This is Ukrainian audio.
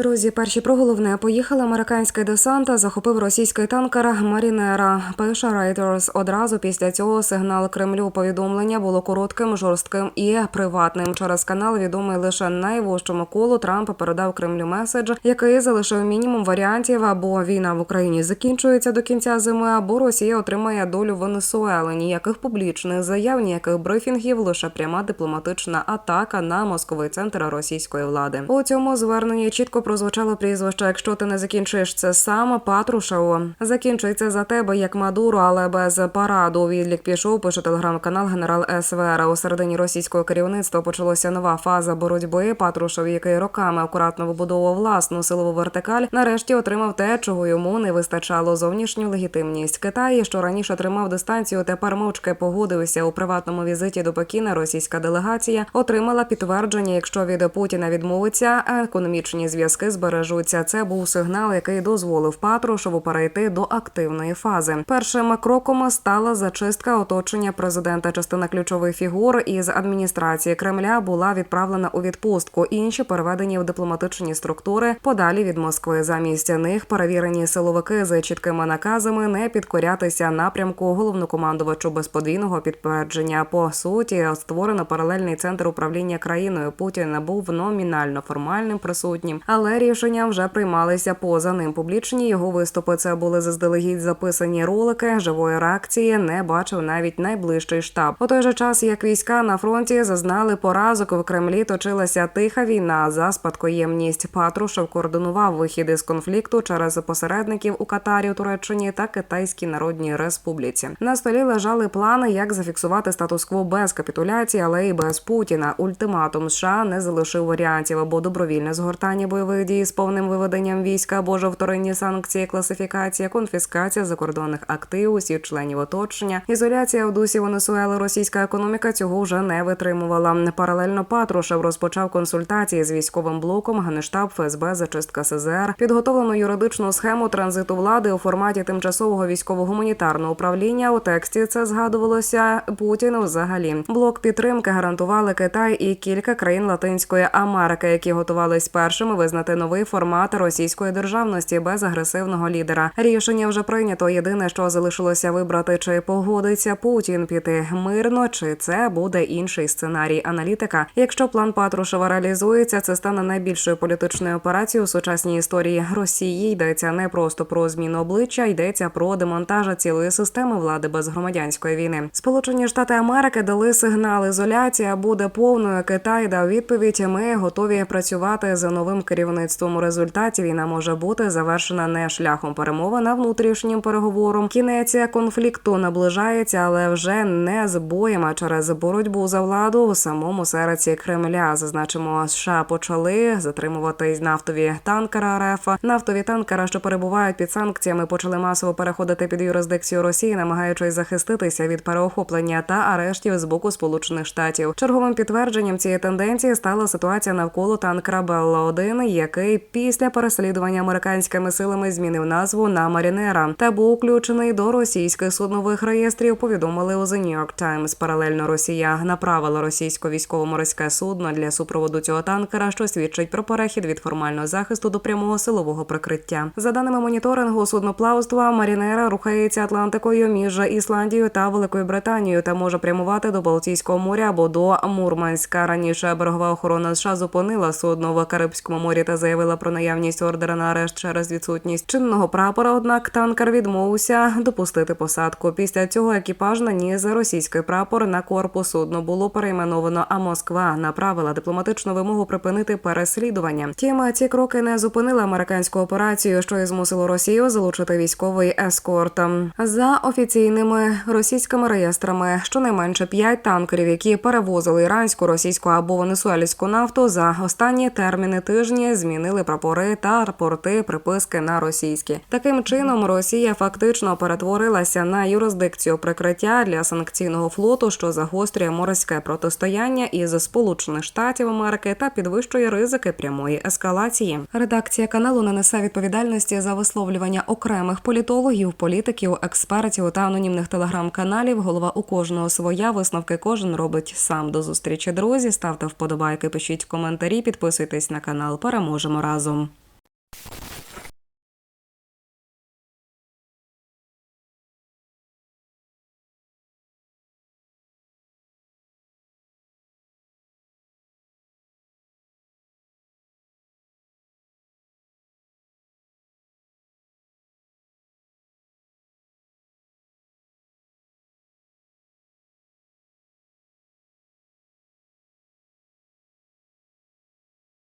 Друзі, перші про головне поїхали американський десант захопив російський танкер Марінера. Пише Reuters. Одразу після цього сигнал Кремлю повідомлення було коротким, жорстким і приватним. Через канал відомий лише найвищому колу. Трамп передав Кремлю меседж, який залишив мінімум варіантів: або війна в Україні закінчується до кінця зими, або Росія отримає долю Венесуели. Ніяких публічних заяв, ніяких брифінгів, лише пряма дипломатична атака на мозковий центр російської влади. У цьому зверненні чітко прозвучало прізвище. Якщо ти не закінчиш це сам, Патрушево закінчується за тебе як Мадуро, але без параду. Відлік пішов. Пише телеграм-канал Генерал СВР. У середині російського керівництва почалася нова фаза боротьби. Патрушев, який роками акуратно вибудовував власну силову вертикаль, нарешті отримав те, чого йому не вистачало зовнішню легітимність. Китай, що раніше тримав дистанцію, тепер мовчки погодився у приватному візиті до Пекіна. Російська делегація отримала підтвердження, якщо від Путіна відмовиться, економічні зв'язки збережуться. Це був сигнал, який дозволив Патрушеву перейти до активної фази. Першим кроком стала зачистка оточення президента. Частина ключових фігур із адміністрації Кремля була відправлена у відпустку. Інші переведені в дипломатичні структури подалі від Москви. Замість них перевірені силовики з чіткими наказами не підкорятися напрямку головнокомандувачу без подвійного підтвердження. По суті, створено паралельний центр управління країною. Путін був номінально формальним присутнім, але рішення вже приймалися поза ним. Публічні його виступи це були заздалегідь записані ролики. Живої реакції не бачив навіть найближчий штаб. У той же час, як війська на фронті зазнали поразок в Кремлі, точилася тиха війна за спадкоємність. Патрушев координував вихід із конфлікту через посередників у Катарі, Туреччині та Китайській Народній Республіці. На столі лежали плани, як зафіксувати статус-кво без капітуляції, але й без Путіна. Ультиматум США не залишив варіантів або добровільне згортання бойових дій з повним виведенням війська, або ж вторинні санкції, класифікація, конфіскація закордонних активів, усіх членів оточення, ізоляція в дусі Венесуели. Російська економіка цього вже не витримувала. Паралельно Патрушев розпочав консультації з військовим блоком, генштаб ФСБ, зачистка СЗР, підготовлену юридичну схему транзиту влади у форматі тимчасового військово-гуманітарного управління. У тексті це згадувалося Путін взагалі. Блок підтримки гарантували Китай і кілька країн Латинської Америки, які готувались першими визнати новий формат російської державності без агресивного лідера. Рішення вже прийнято. Єдине, що залишилося вибрати, чи погодиться Путін піти мирно, чи це буде інший сценарій аналітика. Якщо план Патрушева реалізується, це стане найбільшою політичною операцією у сучасній історії Росії. Йдеться не просто про зміну обличчя, йдеться про демонтаж цілої системи влади без громадянської війни. Сполучені Штати Америки дали сигнал. Ізоляція буде повною. Китай дав відповідь. Ми готові працювати за новим керівництвом. У результаті війна може бути завершена не шляхом перемовин, а внутрішнім переговором. Кінець конфлікту наближається, але вже не з боєм, а через боротьбу за владу у самому серці Кремля. Зазначимо, США почали затримувати нафтові танкера РФ. Нафтові танкера, що перебувають під санкціями, почали масово переходити під юрисдикцію Росії, намагаючись захиститися від переохоплення та арештів з боку Сполучених Штатів. Черговим підтвердженням цієї тенденції стала ситуація навколо танкера Белла 1 який після переслідування американськими силами змінив назву на Марінера та був включений до російських суднових реєстрів. Повідомили у The New York Times. Паралельно Росія направила російсько військово-морське судно для супроводу цього танкера, що свідчить про перехід від формального захисту до прямого силового прикриття. За даними моніторингу судноплавства, Марінера рухається Атлантикою між Ісландією та Великою Британією та може прямувати до Балтійського моря або до Мурманська. Раніше берегова охорона США зупинила судно в Карибському морі та заявила про наявність ордера на арешт через відсутність чинного прапора. Однак танкер відмовився допустити посадку. Після цього екіпаж наніс російський прапор на корпус судно було перейменовано. А Москва направила дипломатичну вимогу припинити переслідування. Втім, ці кроки не зупинили американську операцію, що і змусило Росію залучити військовий ескорт. За офіційними російськими реєстрами щонайменше п'ять танкерів, які перевозили іранську, російську або венесуельську нафту, за останні терміни тижні змінили прапори та рапорти приписки на російські. Таким чином Росія фактично перетворилася на юрисдикцію прикриття для санкційного флоту, що загострює морське протистояння із Сполучених Штатів Америки та підвищує ризики прямої ескалації. Редакція каналу не несе відповідальності за висловлювання окремих політологів, політиків, експертів та анонімних телеграм-каналів. Голова у кожного своя висновки кожен робить сам. До зустрічі друзі. Ставте вподобайки, пишіть коментарі, підписуйтесь на канал. Переможемо разом.